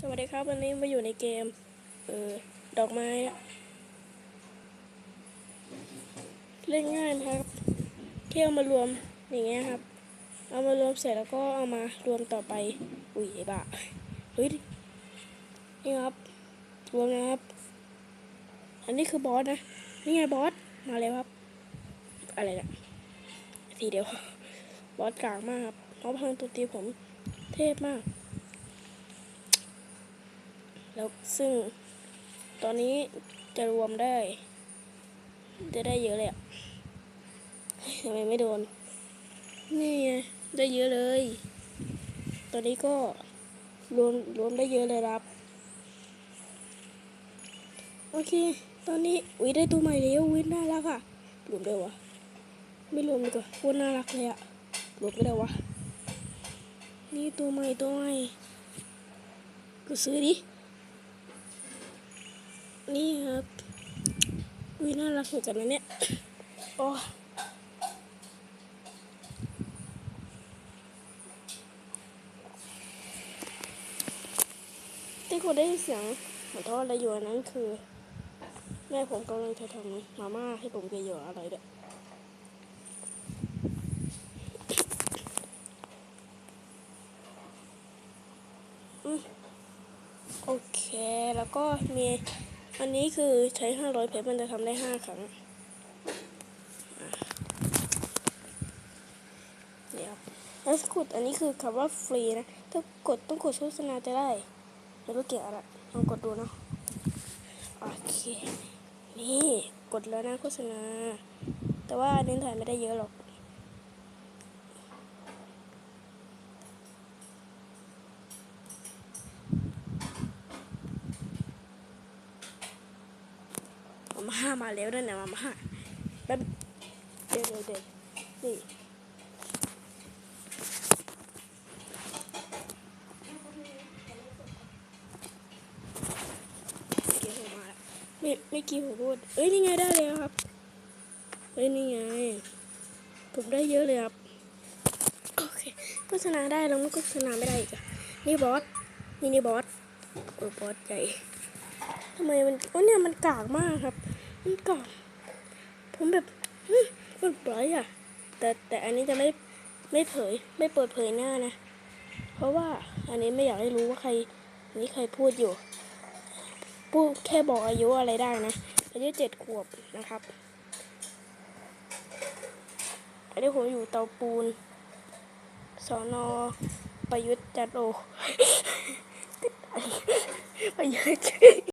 สวัสดีครับวันนี้มาอยู่ในเกม เออดอกไม้ เล่นง่ายนะครับเที่ยวมารวมอย่างเงี้ยครับ เอามารวมเสร็จแล้วก็เอามารวมต่อไปอุ้ยบ้าเฮ้ยนี่ครับรวมนะครับ อันนี้คือบอสนะนี่ไงบอสมาเลยครับ อะไรนะทีเดียวบอสกลางมากครับเพราะพังตัวตีผมเทพมาก แล้วซึ่งตอนนี้จะรวมได้ จะได้เยอะเลยอะทำไมไม่โดน นี่ไงได้เยอะเลย ตอนนี้ก็รวมรวมได้เยอะเลยครับ โอเค ตอนนี้อุ้ยได้ตัวใหม่แล้วอุ้ยน่ารักอะรวมได้วะไม่รวมดีกว่าโคตรน่ารักเลยอะรวมไม่ได้วะนี่ตัวใหม่ตัวใหม่ก็ซื้อดิ นี่ครับอุ้ยน่ารักเหมือนกันนะเนี่ยโอ้ที่คุณได้ยินเสียงเหมือนทอดอะไรอยู่อันนั้นคือ แม่ผมกำลังจะทำมาม่าให้ผมกินอยู่อะไรเด้ออืมโอเค แล้วก็มี อันนี้คือใช้500เพชรมันจะทำได้5ครั้ง เดี๋ยวแล้วกดอันนี้คือคำว่าฟรีนะ ถ้ากดต้องกดโฆษณาจะได้ไม่รู้เกี่ยวอะไรลองกดดูเนาะโอเค นี่ กดแล้วนะโฆษณา แต่ว่าเน้นถ่ายไม่ได้เยอะหรอก มาม่ามาแล้วด้วยนะมาม่าแป๊บเดี๋ยวเดี๋ยวเดี๋ยวนี่เกี่ยวผมมาแล้วไม่ไม่กี่ผมพูดเอ้ยนี่ไงได้แล้วครับเอ้ยนี่ไง ผมได้เยอะเลยครับโอเคโฆษณาได้แล้วมันโฆษณาไม่ได้อีกอะนี่บอสนี่นี่บอสเออบอสใหญ่ทำไมมันโอ้เนี่ยมันกากมากครับ นกากผมแบบเฮ้ยมันปล่อยอะ แต่แต่อันนี้จะไม่ไม่เผยไม่เปิดเผยหน้านะ เพราะว่าอันนี้ไม่อยากให้รู้ว่าใครนนี้ใครพูดอยู่พูดแค่บอกอายุอะไรได้นะอายุเจ็ดขวบนะครับ อันนี้ผมอยู่เตาปูนสอนอประยุทธ์จันทร์โอประยุทธ์